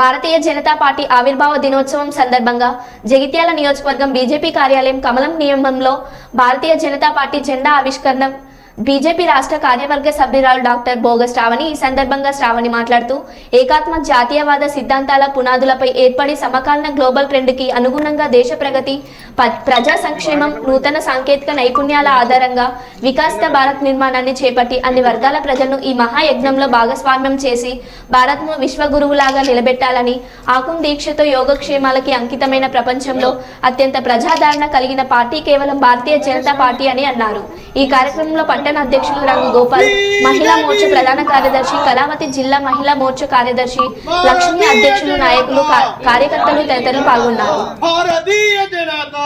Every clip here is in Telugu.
భారతీయ జనతా పార్టీ ఆవిర్భావ దినోత్సవం సందర్భంగా జగిత్యాల నియోజకవర్గం బీజేపీ కార్యాలయం కమలం నియమంలో భారతీయ జనతా పార్టీ జెండా ఆవిష్కరణ. బీజేపీ రాష్ట్ర కార్యవర్గ సభ్యురాలు డాక్టర్ భోగ శ్రావణి ఈ సందర్భంగా శ్రావణి మాట్లాడుతూ ఏకాత్మ జాతీయవాద సిద్ధాంతాల పునాదులపై ఏర్పడి సమకాలీన గ్లోబల్ ట్రెండ్కి అనుగుణంగా దేశ ప్రగతి ప్రజా సంక్షేమం నూతన సాంకేతిక నైపుణ్యాల ఆధారంగా వికాసిత భారత్ నిర్మాణాన్ని చేపట్టి అన్ని వర్గాల ప్రజలను ఈ మహాయజ్ఞంలో భాగస్వామ్యం చేసి భారత్ను విశ్వగురువులాగా నిలబెట్టాలని ఆకుం దీక్షతో యోగక్షేమాలకి అంకితమైన ప్రపంచంలో అత్యంత ప్రజాదరణ కలిగిన పార్టీ కేవలం భారతీయ జనతా పార్టీ అని అన్నారు. ఈ కార్యక్రమంలో పట్టణ అధ్యక్షులు రంగు గోపాల్ మహిళా మోర్చా ప్రధాన కార్యదర్శి కళావతి జిల్లా మహిళా మోర్చా కార్యదర్శి లక్ష్మి అధ్యక్షులు నాయకులు కార్యకర్తలు తదితరులు పాల్గొన్నారు. జనతా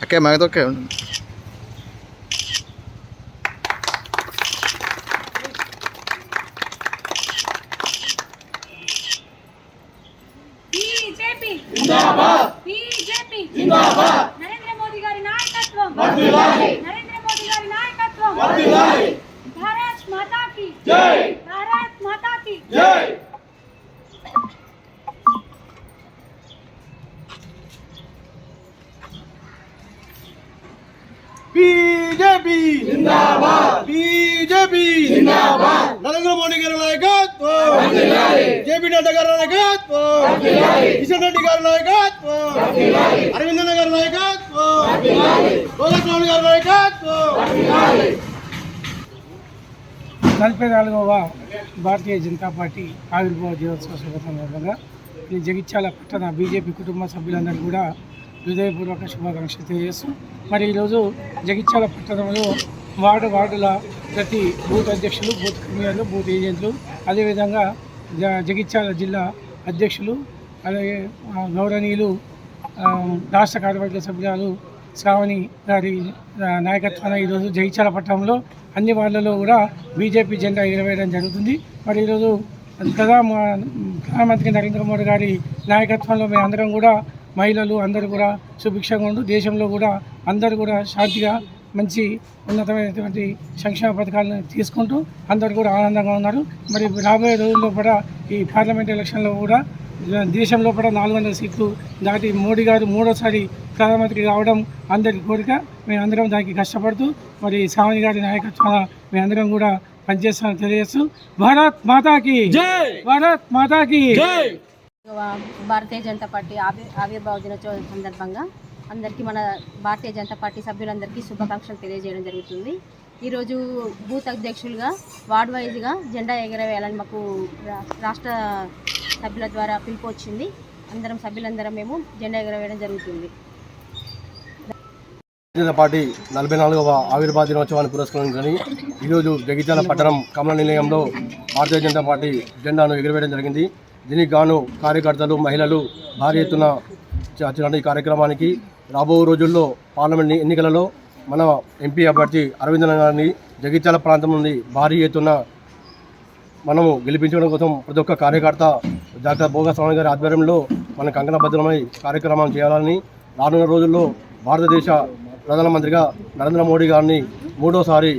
మాకు ఓకే బీజేపీ జిందాబాద్ బీజేపీ జిందాబాద్ నరేంద్ర మోదీ గారి నాయకత్వం వర్ధిల్లాలి నరేంద్ర మోదీ గారి నాయకత్వం వర్ధిల్లాలి భారత్ మాతా కి జై భారత్ మాతా కి జై బీజేపీ. జిందాబాద్. బీజేపీ. జిందాబాద్. నరేంద్ర మోడీ గారి నాయకత్వం. జేపీ నడ్డా గారి నాయకత్వం. కిషన్ రెడ్డి గారి నాయకత్వం. అరవింద్ గారి నాయకత్వం. గోగస్వామి గారి నాయకత్వం. నలభై నాలుగవ భారతీయ జనతా పార్టీ ఆవిర్భావ దినోత్సవ శుభ సందర్భంగా ఈ జగిత్యాల పట్టణ బీజేపీ కుటుంబ సభ్యులందరూ కూడా హృదయపూర్వక శుభాకాంక్షలు తెలియజేస్తూ మరి ఈరోజు జగిత్యాల పట్టణంలో వార్డు వార్డుల ప్రతి బూత్ అధ్యక్షులు బూత్ కన్వీనర్లు బూత్ ఏజెంట్లు అదేవిధంగా జ జగిత్యాల జిల్లా అధ్యక్షులు అలాగే గౌరవనీయులు రాష్ట్ర కార్యవర్గ సభ్యురాలు శ్రావణి గారి నాయకత్వాన ఈరోజు జగిత్యాల పట్టణంలో అన్ని వార్డులలో కూడా బీజేపీ జెండా ఎగరవేయడం జరుగుతుంది. మరి ఈరోజు ప్రధాన ప్రధానమంత్రి నరేంద్ర మోడీ గారి నాయకత్వంలో మేము అందరం కూడా మహిళలు అందరూ కూడా సుభిక్షంగా ఉండు దేశంలో కూడా అందరూ కూడా శాంతిగా మంచి ఉన్నతమైనటువంటి సంక్షేమ పథకాలను తీసుకుంటూ అందరూ కూడా ఆనందంగా ఉన్నారు. మరి రాబోయే రోజుల్లో కూడా ఈ పార్లమెంట్ ఎలక్షన్లో కూడా దేశంలో కూడా నాలుగు వందల సీట్లు దాటి మోడీ గారు మూడోసారి ప్రధానమంత్రి కావడం అందరి కోరిక. మేమందరం దానికి కష్టపడుతూ మరి సావని గారి నాయకత్వాన మేమందరం కూడా పనిచేస్తామని తెలియజేస్తూ భారత్ మాతాకి భారత్ మాతాకి. భారతీయ జనతా పార్టీ ఆవి ఆవిర్భావ దినోత్సవం సందర్భంగా అందరికీ మన భారతీయ జనతా పార్టీ సభ్యులందరికీ శుభాకాంక్షలు తెలియజేయడం జరుగుతుంది. ఈరోజు బూత్ అధ్యక్షులుగా వార్డ్ వైజ్గా జెండా ఎగరవేయాలని మాకు రా- రాష్ట్ర సభ్యుల ద్వారా పిలుపు వచ్చింది. అందరం సభ్యులందరం మేము జెండా ఎగరవేయడం జరుగుతుంది. జనతా పార్టీ నలభై నాలుగవ ఆవిర్భావ దినోత్సవాన్ని పురస్కరించుకొని ఈరోజు జగిత్యాల పట్టణం కమల నిలయంలో భారతీయ జనతా పార్టీ జెండాను ఎగురవేయడం జరిగింది. దీనికి గాను కార్యకర్తలు మహిళలు భారీ ఎత్తున ఈ కార్యక్రమానికి రాబో రోజుల్లో పార్లమెంట్ ఎన్నికలలో మన ఎంపీ అభ్యర్థి అరవింద్ గారిని జగిత్యాల ప్రాంతం నుండి భారీ ఎత్తున మనము గెలిపించడం కోసం ప్రతి ఒక్క కార్యకర్త డాక్టర్ భోగస్వామి గారి ఆధ్వర్యంలో మన కంకణబద్ధమై కార్యక్రమం చేయాలని రానున్న రోజుల్లో భారతదేశ ప్రధానమంత్రిగా నరేంద్ర మోడీ గారిని మూడోసారి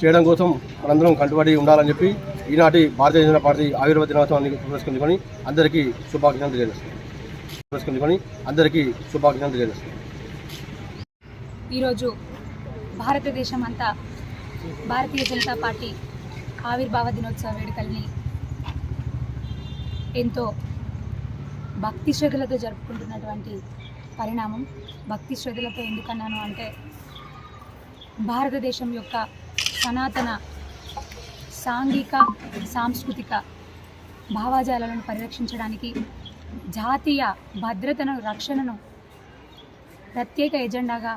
చేయడం కోసం మనందరం కట్టుబడి ఉండాలని చెప్పి ఈనాటి భారతీయ జనతా పార్టీ ఆవిర్భావ దినోత్సవాన్ని పురస్కరించుకొని అందరికీ శుభాకాంక్షలు తెలియజేస్తాను పురస్కరించుకొని అందరికీ శుభాకాంక్షలు తెలియజేస్తాను ఈరోజు భారతదేశం అంతా భారతీయ జనతా పార్టీ ఆవిర్భావ దినోత్సవ వేడుకల్ని ఎంతో భక్తి శ్రద్ధలతో జరుపుకుంటున్నటువంటి పరిణామం. భక్తి శ్రద్ధలతో ఎందుకన్నాను అంటే భారతదేశం యొక్క సనాతన సాంఘిక సాంస్కృతిక భావాజాలను పరిరక్షించడానికి జాతీయ భద్రతను రక్షణను ప్రత్యేక ఎజెండాగా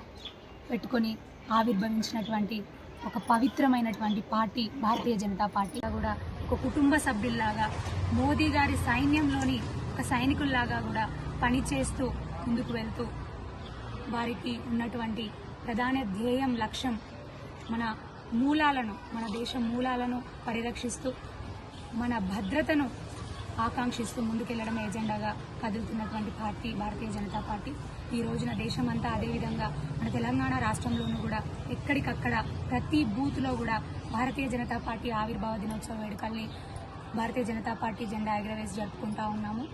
పెట్టుకొని ఆవిర్భవించినటువంటి ఒక పవిత్రమైనటువంటి పార్టీ భారతీయ జనతా పార్టీ. కూడా ఒక కుటుంబ సభ్యుల్లాగా మోదీ గారి సైన్యంలోని ఒక సైనికుల్లాగా కూడా పనిచేస్తూ ముందుకు వెళ్తూ వారికి ఉన్నటువంటి ప్రధాన ధ్యేయం లక్ష్యం మన మూలాలను మన దేశ మూలాలను పరిరక్షిస్తూ మన భద్రతను ఆకాంక్షిస్తూ ముందుకెళ్ళడం ఎజెండాగా కదులుతున్నటువంటి పార్టీ భారతీయ జనతా పార్టీ. ఈ రోజున దేశమంతా అదేవిధంగా మన తెలంగాణ రాష్ట్రంలోనూ కూడా ఎక్కడికక్కడ ప్రతి బూత్లో కూడా భారతీయ జనతా పార్టీ ఆవిర్భావ దినోత్సవ వేడుకల్ని భారతీయ జనతా పార్టీ జెండా ఎగరవేసి జరుపుకుంటా ఉన్నాము.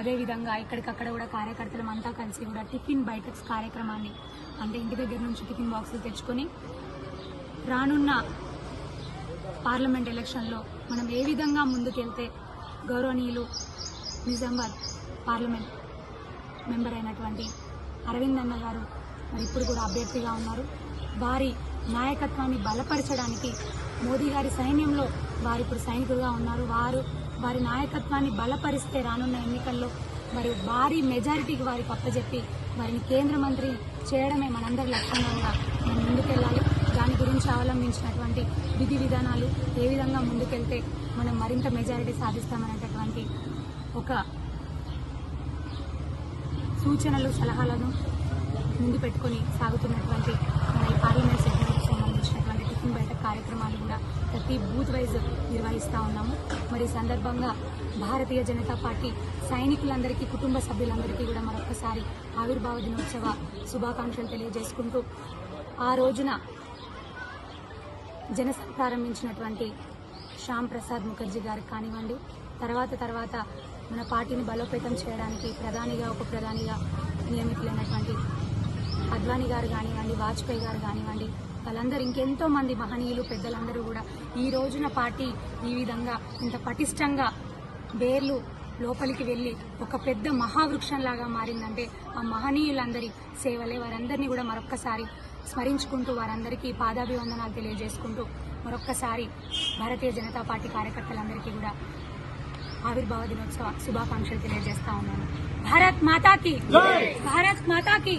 అదేవిధంగా ఇక్కడికక్కడ కూడా కార్యకర్తలం అంతా కలిసి కూడా టిఫిన్ బైటక్స్ కార్యక్రమాన్ని అంటే ఇంటి దగ్గర నుంచి టిఫిన్ బాక్సులు తెచ్చుకొని రానున్న పార్లమెంట్ ఎలక్షన్లో మనం ఏ విధంగా ముందుకెళ్తే గౌరవనీయులు నిజామాబాద్ పార్లమెంట్ మెంబర్ అయినటువంటి అరవింద్ అన్న గారు మరి ఇప్పుడు కూడా అభ్యర్థిగా ఉన్నారు. వారి నాయకత్వాన్ని బలపరచడానికి మోదీ గారి సైన్యంలో వారు ఇప్పుడు సైనికులుగా ఉన్నారు. వారు వారి నాయకత్వాన్ని బలపరిస్తే రానున్న ఎన్నికల్లో మరి భారీ మెజారిటీకి వారికి అప్పచెప్పి వారిని కేంద్ర మంత్రి చేయడమే మనందరి లక్ష్యంగా మనం ముందుకెళ్ళాలి. గురించి అవలంబించినటువంటి విధి విధానాలు ఏ విధంగా ముందుకెళ్తే మనం మరింత మెజారిటీ సాధిస్తామనేటటువంటి ఒక సూచనలు సలహాలను ముందు పెట్టుకొని సాగుతున్నటువంటి మన ఈ పార్లమెంట్ సెగ్మెంట్కి సంబంధించినటువంటి టిఫిన్ బయట కార్యక్రమాలు కూడా ప్రతి బూత్ వైజ్ నిర్వహిస్తూ ఉన్నాము. మరి సందర్భంగా భారతీయ జనతా పార్టీ సైనికులందరికీ కుటుంబ సభ్యులందరికీ కూడా మరొకసారి ఆవిర్భావ దినోత్సవ శుభాకాంక్షలు తెలియజేసుకుంటూ ఆ రోజున జనసంఘ ప్రారంభించినటువంటి శ్యామ్ ప్రసాద్ ముఖర్జీ గారికి కానివ్వండి తర్వాత తర్వాత మన పార్టీని బలోపేతం చేయడానికి ప్రధానిగా ఉప ప్రధానిగా నియమితులైనటువంటి అద్వానీ గారు కానివ్వండి వాజ్పేయి గారు కానివ్వండి వాళ్ళందరూ ఇంకెంతో మంది మహనీయులు పెద్దలందరూ కూడా ఈ రోజున పార్టీ ఈ విధంగా ఇంత పటిష్టంగా బేర్లు లోపలికి వెళ్ళి ఒక పెద్ద మహావృక్షంలాగా మారిందంటే ఆ మహనీయులందరి సేవలే. వారందరినీ కూడా మరొక్కసారి స్మరించుకుంటూ వారందరికీ పాదాభివందనాలు తెలియజేసుకుంటూ మరొక్కసారి భారతీయ జనతా పార్టీ కార్యకర్తలందరికీ కూడా ఆవిర్భావ దినోత్సవ శుభాకాంక్షలు తెలియజేస్తా ఉన్నాను. భారత్ మాతాకి భారత్ మాతాకి!